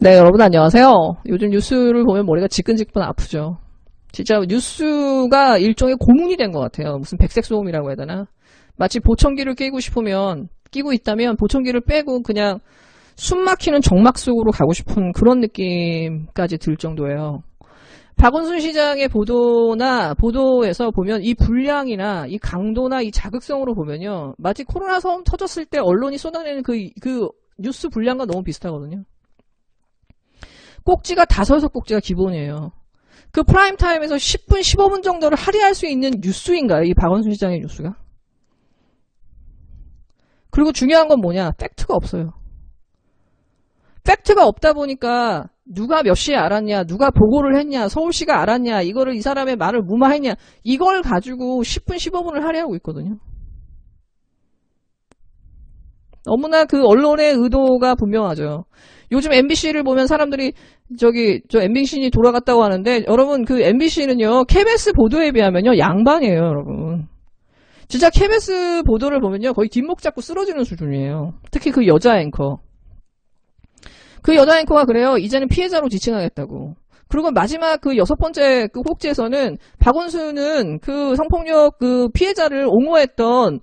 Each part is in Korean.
네, 여러분 안녕하세요. 요즘 뉴스를 보면 머리가 지끈지끈 아프죠. 진짜 뉴스가 일종의 고문이 된 것 같아요. 무슨 백색 소음이라고 해야 되나? 마치 보청기를 끼고 싶으면 끼고 있다면 보청기를 빼고 그냥 숨 막히는 정막 속으로 가고 싶은 그런 느낌까지 들 정도예요. 박원순 시장의 보도나 보도에서 보면 이 분량이나 이 강도나 이 자극성으로 보면요. 마치 코로나 처음 터졌을 때 언론이 쏟아내는 그, 그 뉴스 분량과 너무 비슷하거든요. 꼭지가 다섯 꼭지가 기본이에요. 그 프라임 타임에서 10분, 15분 정도를 할애할 수 있는 뉴스인가요? 이 박원순 시장의 뉴스가? 그리고 중요한 건 뭐냐? 팩트가 없어요. 팩트가 없다 보니까 누가 몇 시에 알았냐, 누가 보고를 했냐, 서울시가 알았냐, 이거를 이 사람의 말을 무마했냐, 이걸 가지고 10분, 15분을 할애하고 있거든요. 너무나 그 언론의 의도가 분명하죠. 요즘 MBC를 보면 사람들이 저기 저 MBC이 돌아갔다고 하는데 여러분 그 MBC는요 KBS 보도에 비하면요 양반이에요 여러분. 진짜 KBS 보도를 보면요 거의 뒷목 잡고 쓰러지는 수준이에요. 특히 그 여자 앵커. 그 여자 앵커가 그래요. 이제는 피해자로 지칭하겠다고. 그리고 마지막 그 여섯 번째 그 꼭지에서는 박원순은 그 성폭력 그 피해자를 옹호했던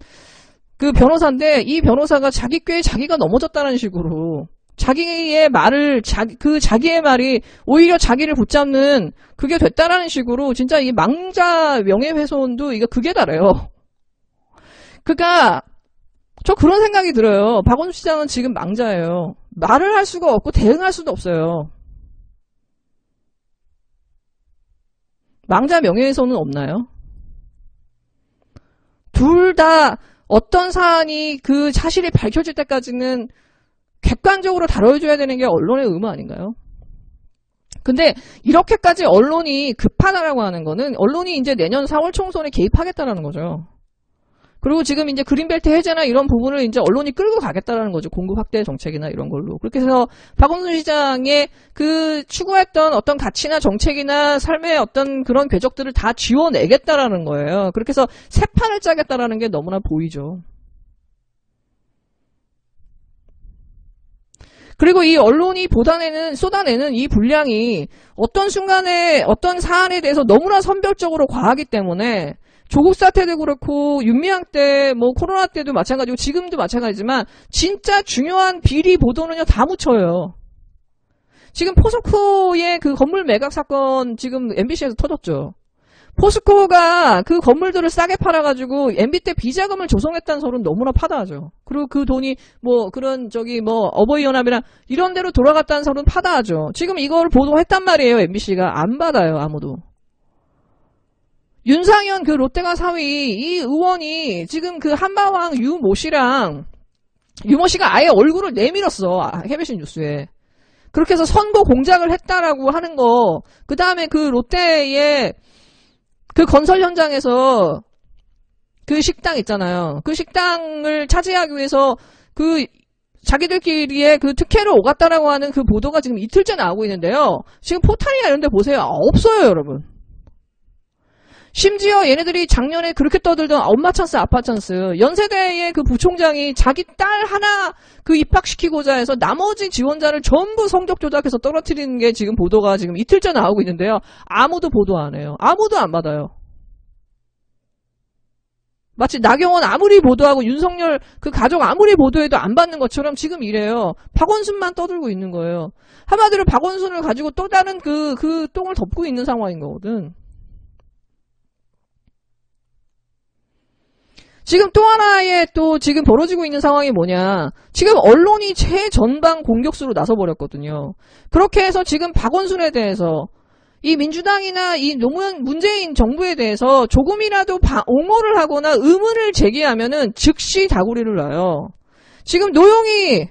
그 변호사인데 이 변호사가 자기 꾀에 자기가 넘어졌다는 식으로 자기의 말을 자기 그 자기의 말이 오히려 자기를 붙잡는 그게 됐다라는 식으로 진짜 이 망자 명예훼손도 이거 그게 다래요. 그러니까 저 그런 생각이 들어요. 박원순 시장은 지금 망자예요. 말을 할 수가 없고 대응할 수도 없어요. 망자 명예훼손은 없나요? 둘 다 어떤 사안이 그 사실이 밝혀질 때까지는 객관적으로 다뤄줘야 되는 게 언론의 의무 아닌가요? 근데 이렇게까지 언론이 급하다라고 하는 거는 언론이 이제 내년 4월 총선에 개입하겠다라는 거죠. 그리고 지금 이제 그린벨트 해제나 이런 부분을 이제 언론이 끌고 가겠다라는 거죠. 공급 확대 정책이나 이런 걸로. 그렇게 해서 박원순 시장의 그 추구했던 어떤 가치나 정책이나 삶의 어떤 그런 궤적들을 다 지워내겠다라는 거예요. 그렇게 해서 새 판을 짜겠다라는 게 너무나 보이죠. 그리고 이 언론이 보다내는 쏟아내는 이 분량이 어떤 순간에 어떤 사안에 대해서 너무나 선별적으로 과하기 때문에 조국 사태도 그렇고 윤미향 때 뭐 코로나 때도 마찬가지고 지금도 마찬가지지만 진짜 중요한 비리 보도는요 다 묻혀요. 지금 포스코의 그 건물 매각 사건 지금 MBC에서 터졌죠. 포스코가 그 건물들을 싸게 팔아가지고 MB 때 비자금을 조성했다는 소리는 너무나 파다하죠. 그리고 그 돈이 뭐 그런 저기 뭐 어버이연합이나 이런 데로 돌아갔다는 소리는 파다하죠. 지금 이걸 보도했단 말이에요. MBC가 안 받아요 아무도. 윤상현 그 롯데가 사위 이 의원이 지금 그 한바왕 유모 씨랑 유모 씨가 아예 얼굴을 내밀었어 KBS 뉴스에. 그렇게 해서 선거 공작을 했다라고 하는 거. 그 다음에 그 롯데의 그 건설 현장에서 그 식당 있잖아요. 그 식당을 차지하기 위해서 그 자기들끼리의 그 특혜를 오갔다라고 하는 그 보도가 지금 이틀째 나오고 있는데요. 지금 포탈이나 이런 데 보세요. 아, 없어요, 여러분. 심지어 얘네들이 작년에 그렇게 떠들던 엄마 찬스, 아빠 찬스. 연세대의 그 부총장이 자기 딸 하나 그 입학시키고자 해서 나머지 지원자를 전부 성적 조작해서 떨어뜨리는 게 지금 보도가 지금 이틀째 나오고 있는데요. 아무도 보도 안 해요. 아무도 안 받아요. 마치 나경원 아무리 보도하고 윤석열 그 가족 아무리 보도해도 안 받는 것처럼 지금 이래요. 박원순만 떠들고 있는 거예요. 한마디로 박원순을 가지고 또 다른 그, 그 똥을 덮고 있는 상황인 거거든. 지금 또 하나의 또 지금 벌어지고 있는 상황이 뭐냐. 지금 언론이 최전방 공격수로 나서버렸거든요. 그렇게 해서 지금 박원순에 대해서 이 민주당이나 이 노무현 문재인 정부에 대해서 조금이라도 바, 옹호를 하거나 의문을 제기하면은 즉시 다구리를 놔요. 지금 노영희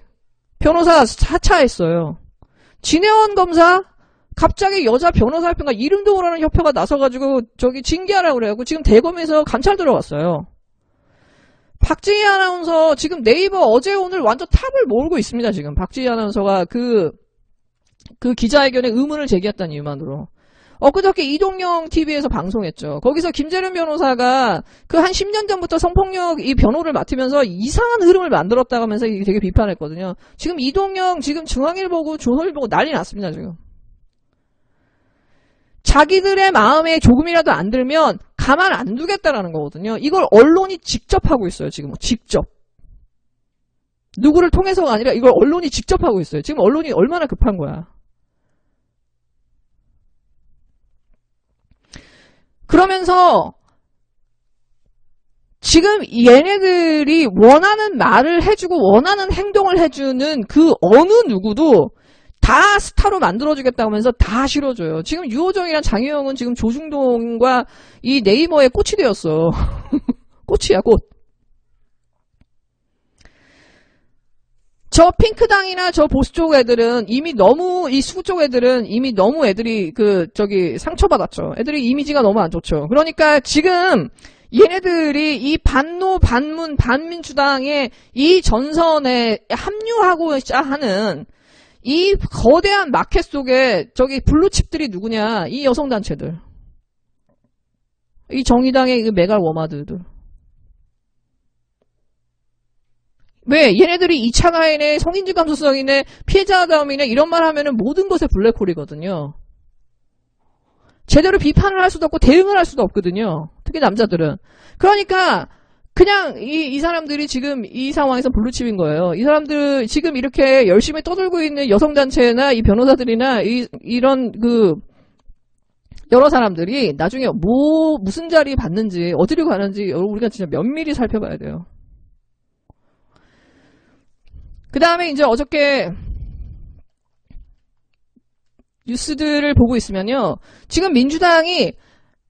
변호사 사차했어요. 진혜원 검사 갑자기 여자 변호사 협회가 이름도 모르는 협회가 나서가지고 저기 징계하라고 그래갖고 지금 대검에서 감찰 들어갔어요. 박지희 아나운서 지금 네이버 어제 오늘 완전 탑을 몰고 있습니다. 지금 박지희 아나운서가 그, 그 기자회견에 의문을 제기했다는 이유만으로. 엊그저께 이동영 TV에서 방송했죠. 거기서 김재련 변호사가 그 한 10년 전부터 성폭력 이 변호를 맡으면서 이상한 흐름을 만들었다고 하면서 되게 비판했거든요. 지금 이동영 지금 중앙일보고 조선일보고 난리 났습니다, 지금. 자기들의 마음에 조금이라도 안 들면 가만 안 두겠다라는 거거든요. 이걸 언론이 직접 하고 있어요, 지금. 직접. 누구를 통해서가 아니라 이걸 언론이 직접 하고 있어요. 지금 언론이 얼마나 급한 거야. 그러면서 지금 얘네들이 원하는 말을 해주고 원하는 행동을 해주는 그 어느 누구도 다 스타로 만들어주겠다고 하면서 다 실어줘요. 지금 유호정이랑 장혜영은 지금 조중동과 이 네이버에 꽃이 되었어. 꽃이야, 꽃. 저 핑크당이나 저 보수 쪽 애들은 이미 너무 이 수구 쪽 애들은 이미 너무 애들이 그 저기 상처받았죠. 애들이 이미지가 너무 안 좋죠. 그러니까 지금 얘네들이 이 반노 반문 반민주당의 이 전선에 합류하고자 하는 이 거대한 마켓 속에 저기 블루칩들이 누구냐? 이 여성 단체들. 이 정의당의 그 메갈 워마드들. 왜? 얘네들이 2차 가인의 성인지 감수성이네, 피해자다움이네, 이런 말 하면은 모든 것에 블랙홀이거든요. 제대로 비판을 할 수도 없고 대응을 할 수도 없거든요. 특히 남자들은. 그러니까, 그냥 이, 이 사람들이 지금 이 상황에서 블루칩인 거예요. 이 사람들 지금 이렇게 열심히 떠들고 있는 여성단체나 이 변호사들이나 이, 이런 그, 여러 사람들이 나중에 뭐, 무슨 자리 받는지, 어디로 가는지, 우리가 진짜 면밀히 살펴봐야 돼요. 그 다음에 이제 어저께 뉴스들을 보고 있으면요. 지금 민주당이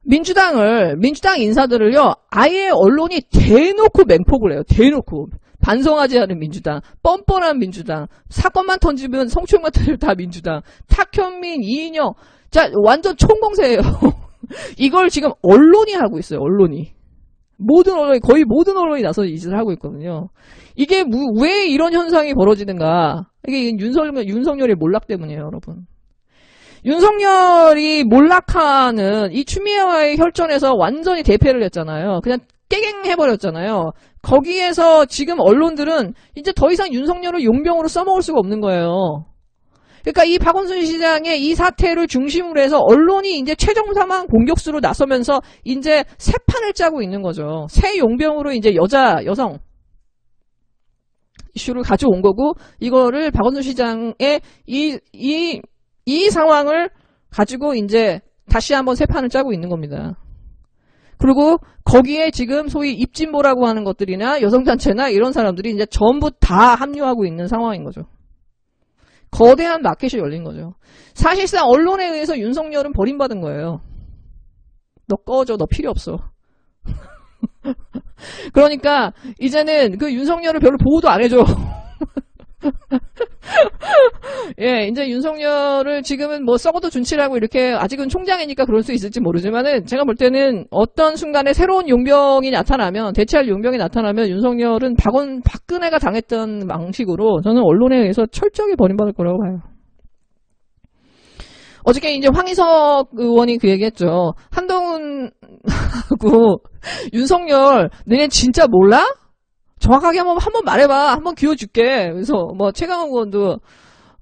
민주당을 민주당 인사들을요. 아예 언론이 대놓고 맹폭을 해요. 대놓고 반성하지 않은 민주당, 뻔뻔한 민주당, 사건만 던지면 성추행만 터지면 다 민주당, 탁현민, 이인영, 자 완전 총공세예요. 이걸 지금 언론이 하고 있어요. 언론이. 모든 언론이 거의 모든 언론이 나서 이 짓을 하고 있거든요. 이게 무- 왜 이런 현상이 벌어지는가? 이게 윤석열 윤석열의 몰락 때문이에요, 여러분. 윤석열이 몰락하는 이 추미애와의 혈전에서 완전히 대패를 했잖아요. 그냥 깨갱 해버렸잖아요. 거기에서 지금 언론들은 이제 더 이상 윤석열을 용병으로 써먹을 수가 없는 거예요. 그러니까 이 박원순 시장의 이 사태를 중심으로 해서 언론이 이제 최종 사망 공격수로 나서면서 이제 새 판을 짜고 있는 거죠. 새 용병으로 이제 여자, 여성 이슈를 가져온 거고, 이거를 박원순 시장의 이, 이, 이 상황을 가지고 이제 다시 한번 새 판을 짜고 있는 겁니다. 그리고 거기에 지금 소위 입진보라고 하는 것들이나 여성단체나 이런 사람들이 이제 전부 다 합류하고 있는 상황인 거죠. 거대한 마켓이 열린 거죠. 사실상 언론에 의해서 윤석열은 버림받은 거예요. 너 꺼져, 너 필요 없어. 그러니까 이제는 그 윤석열을 별로 보호도 안 해줘. 예, 이제 윤석열을 지금은 뭐 썩어도 준치라고 이렇게 아직은 총장이니까 그럴 수 있을지 모르지만은 제가 볼 때는 어떤 순간에 새로운 용병이 나타나면 대체할 용병이 나타나면 윤석열은 박원 박근혜가 당했던 방식으로 저는 언론에 의해서 철저하게 버림받을 거라고 봐요. 어저께 이제 황희석 의원이 그 얘기했죠. 한동훈하고 윤석열 너네 진짜 몰라? 정확하게 한번 한번 말해봐. 한번 기워줄게. 그래서 뭐 최강원 의원도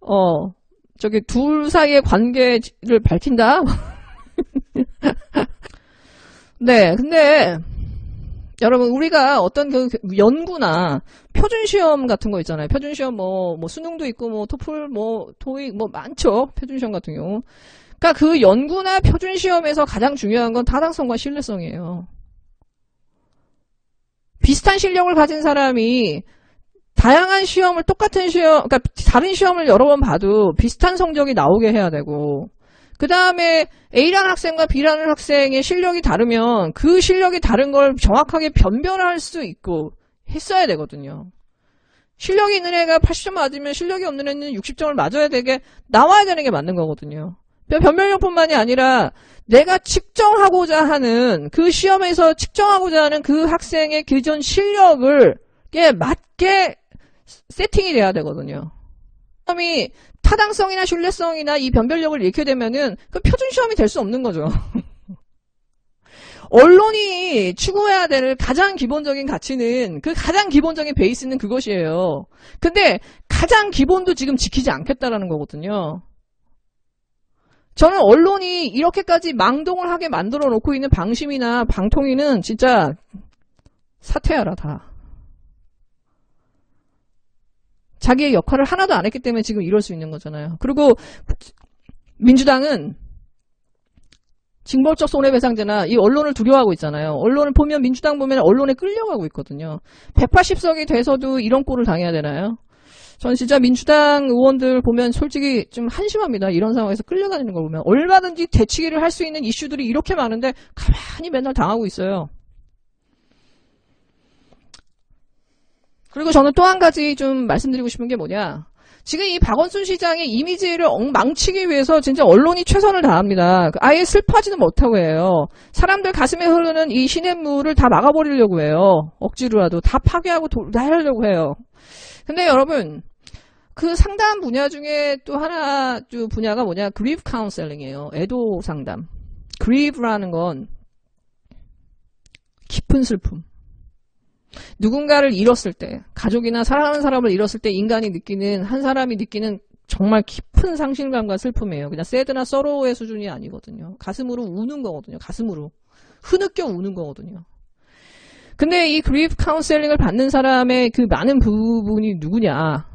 어 저기 둘 사이의 관계를 밝힌다. 네, 근데 여러분 우리가 어떤 그 연구나 표준 시험 같은 거 있잖아요. 표준 시험 뭐, 뭐 수능도 있고 뭐 토플 뭐 토익 뭐 많죠. 표준 시험 같은 경우. 그러니까 그 연구나 표준 시험에서 가장 중요한 건 타당성과 신뢰성이에요. 비슷한 실력을 가진 사람이 다양한 시험을 똑같은 시험, 그러니까 다른 시험을 여러 번 봐도 비슷한 성적이 나오게 해야 되고, 그 다음에 A라는 학생과 B라는 학생의 실력이 다르면 그 실력이 다른 걸 정확하게 변별할 수 있고 했어야 되거든요. 실력이 있는 애가 80점 맞으면 실력이 없는 애는 60점을 맞아야 되게 나와야 되는 게 맞는 거거든요. 변별력뿐만이 아니라 내가 측정하고자 하는 그 시험에서 측정하고자 하는 그 학생의 기존 실력을 게 맞게 세팅이 돼야 되거든요. 시험이 타당성이나 신뢰성이나 이 변별력을 잃게 되면은 그 표준 시험이 될 수 없는 거죠. 언론이 추구해야 될 가장 기본적인 가치는 그 가장 기본적인 베이스는 그것이에요. 근데 가장 기본도 지금 지키지 않겠다라는 거거든요. 저는 언론이 이렇게까지 망동을 하게 만들어 놓고 있는 방심이나 방통위는 진짜 사퇴하라 다. 자기의 역할을 하나도 안 했기 때문에 지금 이럴 수 있는 거잖아요. 그리고 민주당은 징벌적 손해배상제나 이 언론을 두려워하고 있잖아요. 언론을 보면 민주당 보면 언론에 끌려가고 있거든요. 180석이 돼서도 이런 꼴을 당해야 되나요? 전 진짜 민주당 의원들 보면 솔직히 좀 한심합니다. 이런 상황에서 끌려다니는 걸 보면 얼마든지 대치기를 할 수 있는 이슈들이 이렇게 많은데 가만히 맨날 당하고 있어요. 그리고 저는 또 한 가지 좀 말씀드리고 싶은 게 뭐냐. 지금 이 박원순 시장의 이미지를 엉망치기 위해서 진짜 언론이 최선을 다합니다. 아예 슬퍼하지는 못하고 해요. 사람들 가슴에 흐르는 이 시냇물을 다 막아버리려고 해요. 억지로라도 다 파괴하고 도, 다 하려고 해요. 근데 여러분 그 상담 분야 중에 또 하나 또 분야가 뭐냐 그리프 카운셀링이에요. 애도 상담. 그리프라는 건 깊은 슬픔. 누군가를 잃었을 때, 가족이나 사랑하는 사람을 잃었을 때 인간이 느끼는, 한 사람이 느끼는 정말 깊은 상실감과 슬픔이에요. 그냥 새드나 서로의 수준이 아니거든요. 가슴으로 우는 거거든요. 가슴으로. 흐느껴 우는 거거든요. 근데 이 그리프 카운셀링을 받는 사람의 그 많은 부분이 누구냐?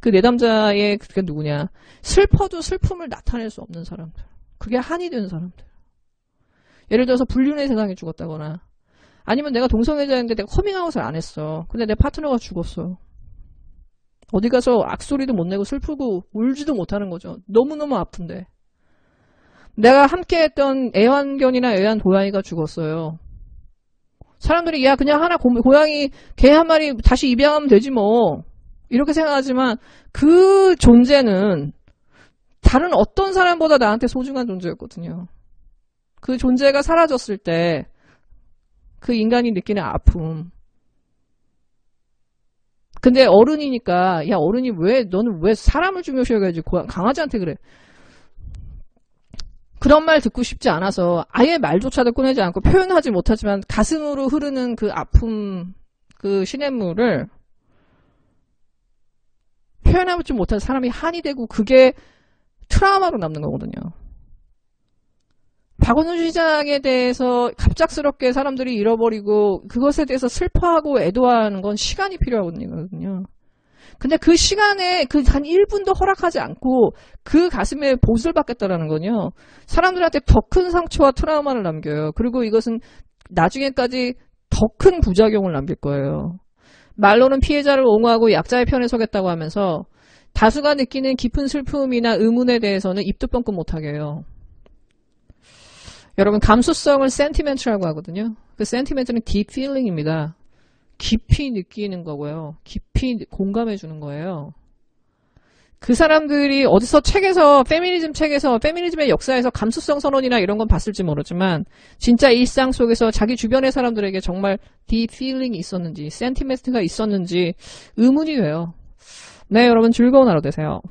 그 내담자의 그게 누구냐? 슬퍼도 슬픔을 나타낼 수 없는 사람들. 그게 한이 된 사람들. 예를 들어서 불륜의 세상에 죽었다거나 아니면 내가 동성애자인데 내가 커밍아웃을 안 했어. 근데 내 파트너가 죽었어. 어디 가서 악소리도 못 내고 슬프고 울지도 못하는 거죠. 너무너무 아픈데. 내가 함께 했던 애완견이나 애완 고양이가 죽었어요. 사람들이 야 그냥 하나 고, 고양이 개 한 마리 다시 입양하면 되지 뭐 이렇게 생각하지만 그 존재는 다른 어떤 사람보다 나한테 소중한 존재였거든요. 그 존재가 사라졌을 때 그 인간이 느끼는 아픔. 근데 어른이니까 야 어른이 왜 너는 왜 사람을 중요시 여겨야지 고양- 강아지한테 그래. 그런 말 듣고 싶지 않아서 아예 말조차도 꺼내지 않고 표현하지 못하지만 가슴으로 흐르는 그 아픔, 그 시냇물을 표현하지 못한 사람이 한이 되고 그게 트라우마로 남는 거거든요. 박원순 시장에 대해서 갑작스럽게 사람들이 잃어버리고 그것에 대해서 슬퍼하고 애도하는 건 시간이 필요하거든요. 근데 그 시간에 그한 1분도 허락하지 않고 그 가슴에 보수를 받겠다라는 건요. 사람들한테 더 큰 상처와 트라우마를 남겨요. 그리고 이것은 나중에까지 더 큰 부작용을 남길 거예요. 말로는 피해자를 옹호하고 약자의 편에 서겠다고 하면서 다수가 느끼는 깊은 슬픔이나 의문에 대해서는 입도 뻥끗 못하게 해요. 여러분 감수성을 센티멘트라고 하거든요. 그 센티멘트는 deep feeling입니다. 깊이 느끼는 거고요. 깊이 공감해 주는 거예요. 그 사람들이 어디서 책에서 페미니즘 책에서 페미니즘의 역사에서 감수성 선언이나 이런 건 봤을지 모르지만 진짜 일상 속에서 자기 주변의 사람들에게 정말 feeling이 있었는지 센티멘트가 있었는지 의문이 돼요. 네, 여러분 즐거운 하루 되세요.